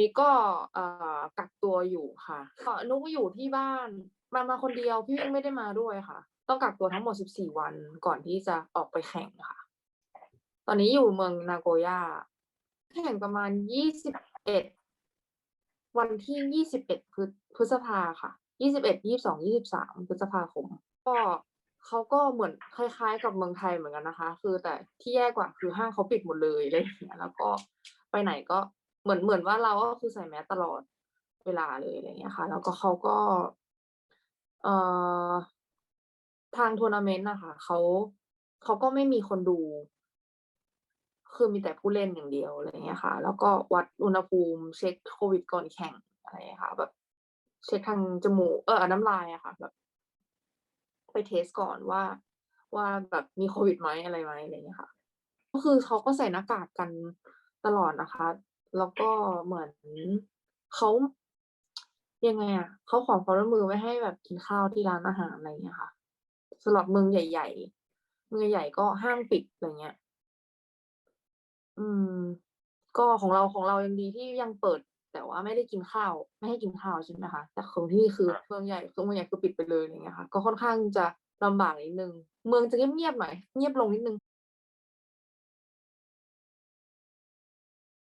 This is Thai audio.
นี่ก็กักตัวอยู่ค่ะนุกอยู่ที่บ้านมามาคนเดียวพี่วิ่งไม่ได้มาด้วยค่ะ ต้องกักตัวทั้งหมด 14 วันก่อนที่จะออกไปแข่งค่ะ ตอนนี้อยู่เมืองนาโกย่าแข่งประมาณ 21 วันที่ 21 พฤพฤษภาค่ะ 21 22 23 พฤษภาคม ก็เขาก็เหมือนคล้ายๆ กับเมืองไทยเหมือนกันนะคะ คือแต่ที่แย่กว่าคือห้างเขาปิดหมดเลยอะไรอย่างเงี้ยแล้วก็ไปไหนก็ เหมือนเหมือนว่าเราก็คือใส่แมสตลอดเวลาเลยอะไรเงี้ยค่ะ แล้วก็เขาก็ เอ่อทางทัวร์นาเมนต์นะคะเขาเขาก็ไม่มีคนดู คือมีแต่ผู้เล่นอย่างเดียวอะไรเงี้ยค่ะ แล้วก็วัดอุณหภูมิเช็คโควิดก่อนแข่งอะไรค่ะ แบบเช็คทางจมูกเออน้ำลายอะค่ะแบบไปเทสก่อนว่าว่าแบบมีโควิดไหมอะไรไหมอะไรเงี้ยค่ะ ก็คือเขาก็ใส่หน้ากากกันตลอดนะคะ แล้วก็เหมือนเขายังไงอะเขาขอความร่วมมือไม่ให้แบบกินข้าวที่ร้านอาหารอะไรอย่างเงี้ยค่ะสำหรับเมืองใหญ่ ๆ เมืองใหญ่ๆก็ห้างปิดอะไรเงี้ย อืม ก็ของเราของเรายังดีที่ยังเปิด แต่ว่าไม่ได้กินข้าว ไม่ให้กินข้าวใช่ไหมคะแต่ของที่นี่คือครับเมืองใหญ่คือเมืองใหญ่คือปิดไปเลยอะไรเงี้ยค่ะ ก็ค่อนข้างจะลำบากนิดหนึ่งเมืองจะเงียบๆหน่อยเงียบลงนิดหนึ่ง